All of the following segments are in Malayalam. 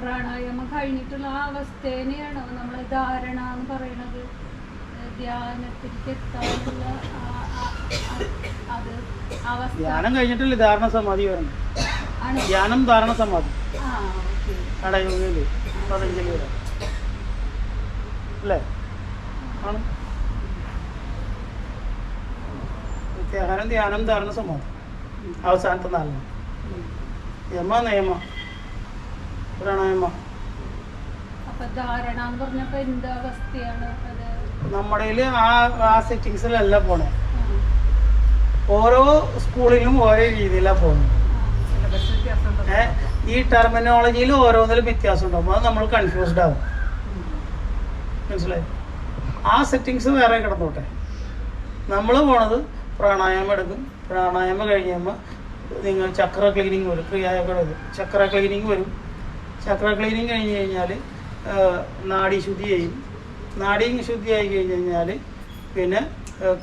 പ്രാണായാമം കഴിഞ്ഞിട്ടുള്ള ആ അവസ്ഥേനെയാണ് നമ്മൾ ധാരണ എന്ന് പറയുന്നത്. ധ്യാനത്തിലേക്ക് എത്താനുള്ള അത് അവസ്ഥ. ധ്യാനം കഴിഞ്ഞിട്ടില്ല ധാരണ സമാധി വരണം. ധ്യാനം ധാരണ സമാധി. കടയോഗയിൽ പതഞ്ജലി വരെ. അല്ലേ? ആണ്? ധ്യാനം ധ്യാനം ധാരണ സമാധി. അവസാനത്തെ നാലെണ്ണം യമ നിയമ. പ്രാണായമ? നമ്മുടെ ആ ആ സെറ്റിങ്സിലല്ല പോണേ. ഓരോ സ്കൂളിലും ഓരോ രീതിയിലാണ് പോകുന്നത്. ഈ ടെർമിനോളജിയിൽ ഓരോന്നിലും വ്യത്യാസം ഉണ്ടാവും അത് നമ്മൾ കൺഫ്യൂസ്ഡ് ആവും. മനസ്സിലായി? ആ സെറ്റിങ്സ് വേറെ കിടന്നോട്ടെ. നമ്മൾ പോണത് പ്രാണായാമം എടുക്കും. പ്രാണായാമം കഴിയുമ്പോൾ നിങ്ങൾ ചക്ര ക്ലീനിങ് വരും. ക്രിയായ വരും ചക്ര ക്ലീനിങ് വരും. ചക്ര ക്ലീനിങ് കഴിഞ്ഞ് കഴിഞ്ഞാൽ നാഡി ശുദ്ധി ചെയ്യും. നാഡി ശുദ്ധിയായി കഴിഞ്ഞ് കഴിഞ്ഞാൽ പിന്നെ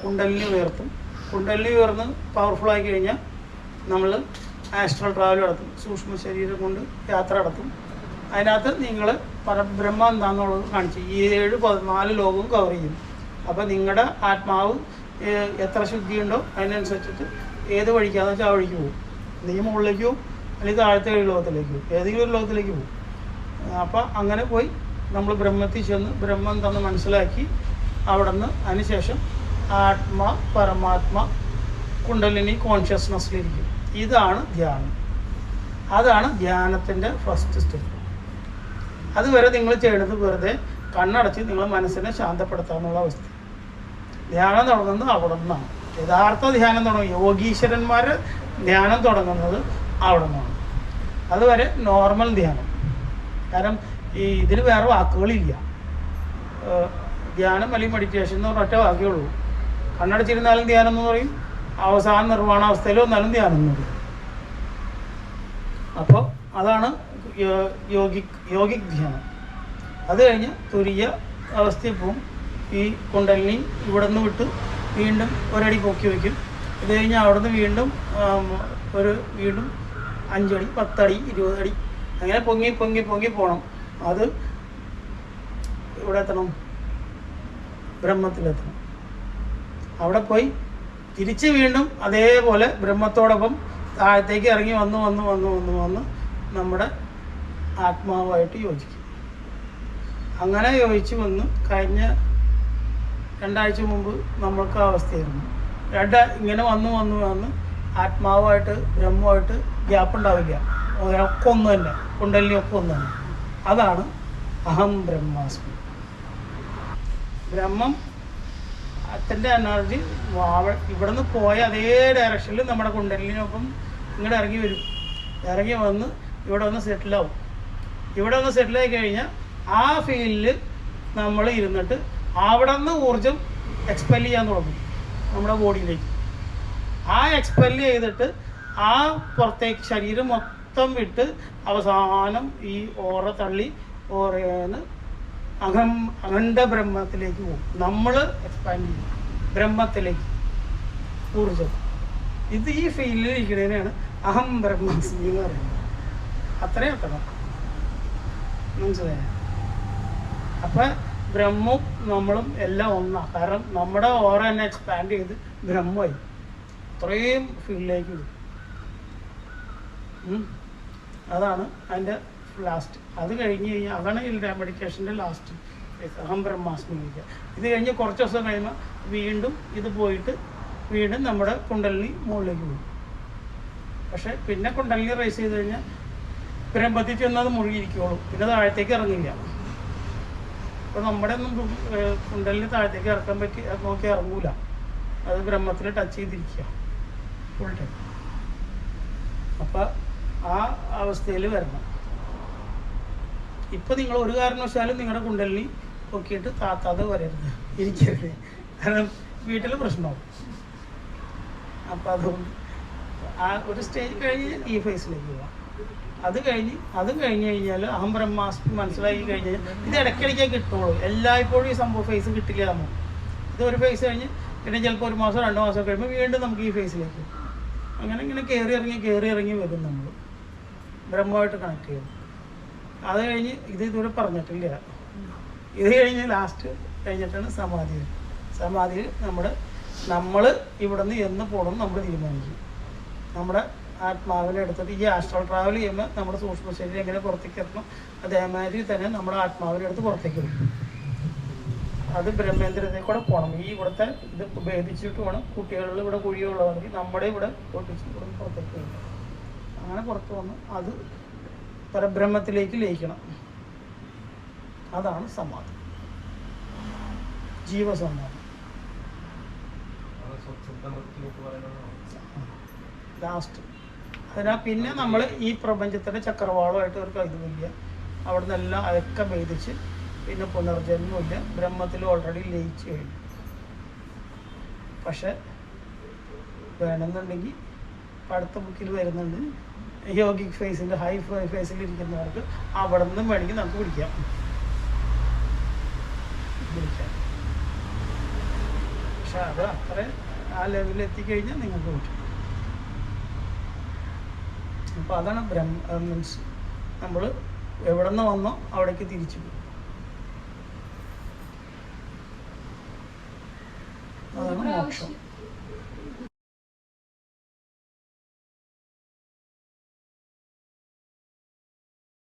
കുണ്ടലിനി ഉയർത്തും കുണ്ടലിനി ഉയർന്ന് പവർഫുൾ ആയി കഴിഞ്ഞാൽ നമ്മൾ ആസ്ട്രൽ ട്രാവൽ നടത്തും. സൂക്ഷ്മ ശരീരം കൊണ്ട് യാത്ര നടത്തും. അതിനകത്ത് നിങ്ങൾ പരബ്രഹ്മം എന്താണെന്നുള്ളത് കാണിച്ചു ഏഴ് പതിനാല് ലോകവും കവർ ചെയ്യും. അപ്പോൾ നിങ്ങളുടെ ആത്മാവ് എത്ര ശുദ്ധിയുണ്ടോ അതിനനുസരിച്ചിട്ട് ഏത് വഴിക്കാന്ന് വെച്ചാൽ ആ വഴിക്ക് പോകും. നീ മുകളിലേക്ക് പോകും. അല്ലെങ്കിൽ താഴത്തെ ലോകത്തിലേക്ക് ഏതെങ്കിലും ഒരു ലോകത്തിലേക്ക് പോകും. അപ്പോൾ അങ്ങനെ പോയി നമ്മൾ ബ്രഹ്മത്തിൽ ചെന്ന് ബ്രഹ്മം തന്ന് മനസ്സിലാക്കി അവിടെ നിന്ന് അതിനുശേഷം ആത്മ പരമാത്മ കുണ്ടലിനി കോൺഷ്യസ്നെസ്സിലിരിക്കും ഇതാണ് ധ്യാനം. അതാണ് ധ്യാനത്തിന്റെ ഫസ്റ്റ് സ്റ്റെപ്പ് അതുവരെ നിങ്ങൾ ചെയ്യുന്നത് വെറുതെ കണ്ണടച്ച് നിങ്ങൾ മനസ്സിനെ ശാന്തപ്പെടുത്താമെന്നുള്ള അവസ്ഥ. ധ്യാനം തുടങ്ങുന്നത് അവിടെ നിന്നാണ്. യഥാർത്ഥ ധ്യാനം തുടങ്ങും. യോഗീശ്വരന്മാർ ധ്യാനം തുടങ്ങുന്നത് അവിടെ നിന്നാണ് അതുവരെ നോർമൽ ധ്യാനം. കാരണം ഈ ഇതിൽ വേറെ വാക്കുകളില്ല. ധ്യാനം അല്ലെങ്കിൽ മെഡിറ്റേഷൻ എന്ന് പറഞ്ഞ ഒറ്റ വാക്കേ ഉള്ളൂ. കണ്ണടച്ചിരുന്നാലും ധ്യാനം എന്ന് പറയും. അവസാന നിർവാണാവസ്ഥയിൽ വന്നാലും ധ്യാനം എന്ന് പറയും. അപ്പോൾ അതാണ് യോഗിക് യോഗിക് ധ്യാനം. അത് കഴിഞ്ഞ് തുരിയ അവസ്ഥയിൽ പോവും ഈ കുണ്ടലിനി ഇവിടെ നിന്ന് വിട്ട് വീണ്ടും ഒരടി പൊക്കി വയ്ക്കും. ഇത് കഴിഞ്ഞ് അവിടെ നിന്ന് വീണ്ടും ഒരു വീണ്ടും അഞ്ചടി പത്തടി ഇരുപതടി. അങ്ങനെ പൊങ്ങി പൊങ്ങി പൊങ്ങി പോകണം അത് ഇവിടെ എത്തണം ബ്രഹ്മത്തിലെത്തണം. അവിടെ പോയി തിരിച്ച് വീണ്ടും അതേപോലെ ബ്രഹ്മത്തോടൊപ്പം താഴത്തേക്ക് ഇറങ്ങി വന്ന് വന്ന് വന്ന് വന്ന് വന്ന് നമ്മുടെ ആത്മാവായിട്ട് യോജിക്കും. അങ്ങനെ യോജിച്ച് വന്ന് കഴിഞ്ഞ രണ്ടാഴ്ച മുമ്പ് നമ്മൾക്ക് അവസ്ഥയായിരുന്നു. രണ്ട് ഇങ്ങനെ വന്ന് വന്ന് വന്ന് ആത്മാവായിട്ട് ബ്രഹ്മമായിട്ട് ഗ്യാപ്പ് ഉണ്ടാവില്ല ഒക്കെ ഒന്ന് തന്നെ കുണ്ടലിനി ഒക്കെ ഒന്ന് തന്നെ അതാണ് അഹം ബ്രഹ്മാസ്മി. ബ്രഹ്മം അച്ഛന്റെ എനർജി ഇവിടെ നിന്ന് പോയ അതേ ഡയറക്ഷനിൽ നമ്മുടെ കുണ്ടലിനൊപ്പം ഇങ്ങോട്ട് ഇറങ്ങി വരും. ഇറങ്ങി വന്ന് ഇവിടെ ഒന്ന് സെറ്റിലാവും ഇവിടെ ഒന്ന് സെറ്റിലായി കഴിഞ്ഞാൽ ആ ഫീൽഡിൽ നമ്മൾ ഇരുന്നിട്ട് അവിടെ നിന്ന് ഊർജം എക്സ്പെൽ ചെയ്യാൻ തുടങ്ങും. നമ്മുടെ ബോഡിയിലേക്ക് ആ എക്സ്പെൽ ചെയ്തിട്ട് ആ പുറത്തേക്ക് ശരീരം മൊത്തം വിട്ട് അവസാനം ഈ ഓറ തള്ളി ഓറയാണ് അഹം അഖണ്ഡ ബ്രഹ്മത്തിലേക്ക് പോകും. നമ്മൾ എക്സ്പാൻഡ് ചെയ്യും. ബ്രഹ്മത്തിലേക്ക് ഊർജം ഇത് ഈ ഫീൽഡിൽ ഇരിക്കുന്നതിനാണ് അഹം ബ്രഹ്മസ്മി എന്ന് പറയുന്നത്. അത്രയും അത്ര മനസ്സിലായോ? അപ്പം ബ്രഹ്മവും നമ്മളും എല്ലാം ഒന്നാണ് കാരണം നമ്മുടെ ഓറ തന്നെ എക്സ്പാൻഡ് ചെയ്ത് ബ്രഹ്മമായി. അത്രയും ഫീൽഡിലേക്ക് ഉം. അതാണ് അതിന്റെ ലാസ്റ്റ് അത് കഴിഞ്ഞ് കഴിഞ്ഞാൽ അതാണ് ഈ മെഡിറ്റേഷന്റെ ലാസ്റ്റ് അഹം ബ്രഹ്മാസ്മി വിളിക്കുക ഇത് കഴിഞ്ഞ് കുറച്ച് ദിവസം കഴിയുമ്പോൾ വീണ്ടും ഇത് പോയിട്ട് വീണ്ടും നമ്മുടെ കുണ്ടലിനി മുകളിലേക്ക് പോകും. പക്ഷേ പിന്നെ കുണ്ടലിനി റേസ് ചെയ്ത് കഴിഞ്ഞാൽ ബ്രഹ്മത്തിൽ ചെന്നത് മുഴുകിയിരിക്കുള്ളൂ പിന്നെ താഴത്തേക്ക് ഇറങ്ങില്ല. അപ്പോൾ നമ്മുടെ ഒന്നും കുണ്ടലിന് താഴത്തേക്ക് ഇറക്കാൻ പറ്റി നോക്കി ഇറങ്ങൂല. അത് ബ്രഹ്മത്തിൽ ടച്ച് ചെയ്തിരിക്കുക ഫുൾ ടൈം അപ്പം ആ അവസ്ഥയിൽ വരണം. ഇപ്പം നിങ്ങൾ ഒരു കാരണവശാലും നിങ്ങളുടെ കുണ്ടലിനി പൊക്കിയിട്ട് താത്താതെ വരരുത്. ഇരിക്കരുത്. കാരണം വീട്ടിൽ പ്രശ്നമാവും അപ്പം അതുകൊണ്ട് ആ ഒരു സ്റ്റേജ് കഴിഞ്ഞ് ഈ ഫേസിലേക്ക് പോവാം. അത് കഴിഞ്ഞ് അതും കഴിഞ്ഞ് കഴിഞ്ഞാൽ അഹം ബ്രഹ്മാസ്മി മനസ്സിലാക്കി കഴിഞ്ഞാൽ ഇത് ഇടയ്ക്കിടയ്ക്കേ കിട്ടുള്ളൂ. എല്ലായ്പ്പോഴും ഈ സംഭവം ഫേസ് കിട്ടില്ല നമുക്ക് ഇത് ഒരു ഫേസ് കഴിഞ്ഞ് പിന്നെ ചിലപ്പോൾ ഒരു മാസം രണ്ട് മാസം കഴിയുമ്പോൾ വീണ്ടും നമുക്ക് ഈ ഫേസിലേക്ക് അങ്ങനെ ഇങ്ങനെ കയറി ഇറങ്ങി കയറി ഇറങ്ങി വരും നമ്മൾ ബ്രഹ്മമായിട്ട് കണക്ട് ചെയ്യും അത് കഴിഞ്ഞ് ഇത് ഇതുവരെ പറഞ്ഞിട്ടില്ല. ഇത് കഴിഞ്ഞ് ലാസ്റ്റ് കഴിഞ്ഞിട്ടാണ് സമാധി. സമാധിയിൽ നമ്മുടെ നമ്മൾ ഇവിടെ നിന്ന് എന്ന് പോകണം നമ്മൾ തീരുമാനിക്കും നമ്മുടെ ആത്മാവിനെ എടുത്തിട്ട് ഈ ആസ്ട്രൽ ട്രാവൽ ചെയ്യുമ്പോൾ നമ്മുടെ സൂക്ഷ്മ ശരീരം എങ്ങനെ പുറത്തേക്ക് എത്തണം അതേമാതിരി തന്നെ നമ്മുടെ ആത്മാവിനെ എടുത്ത് പുറത്തേക്ക് വരും അത് ബ്രഹ്മേന്ദ്രത്തെ കൂടെ പോകണം. ഈ ഇവിടുത്തെ ഇത് ഭേദിച്ചിട്ട് വേണം കുട്ടികളിൽ ഇവിടെ കുഴിയുള്ളവർക്ക് നമ്മുടെ ഇവിടെ പൊട്ടിച്ച് ഇവിടെ നിന്ന് പുറത്തേക്ക് വരും അങ്ങനെ പുറത്ത് വന്ന് അത് പരബ്രഹ്മത്തിലേക്ക് ലയിക്കണം. അതാണ് സമാധി. ജീവസമാധി. ലാസ്റ്റ് അതിനാൽ പിന്നെ നമ്മൾ ഈ പ്രപഞ്ചത്തിന്റെ ചക്രവാളമായിട്ട് ഒരു കൈതുമില്ല അവിടെ നിന്നെല്ലാം അതൊക്കെ ഭേദിച്ച് പിന്നെ പുനർജന്മമില്ല ബ്രഹ്മത്തിൽ ഓൾറെഡി ലയിച്ചു കഴിഞ്ഞു. പക്ഷെ വേണമെന്നുണ്ടെങ്കിൽ അടുത്ത ബുക്കിൽ വരുന്നുണ്ട്. യോഗിക് ഫേസിൽ ഹൈ ഫേസിൽ ഇരിക്കുന്നവർക്ക് അവിടെ നിന്നും വേണമെങ്കിൽ നമുക്ക് പിടിക്കാം പക്ഷെ അത് അത്ര ആ ലെവലിൽ എത്തിക്കഴിഞ്ഞാൽ നിങ്ങൾക്ക് പറ്റും അപ്പോൾ അതാണ് ബ്രഹ്മ മീൻസ് നമ്മൾ എവിടെ നിന്ന് വന്നോ അവിടേക്ക് തിരിച്ചു പോകും അതാണ് മോക്ഷം.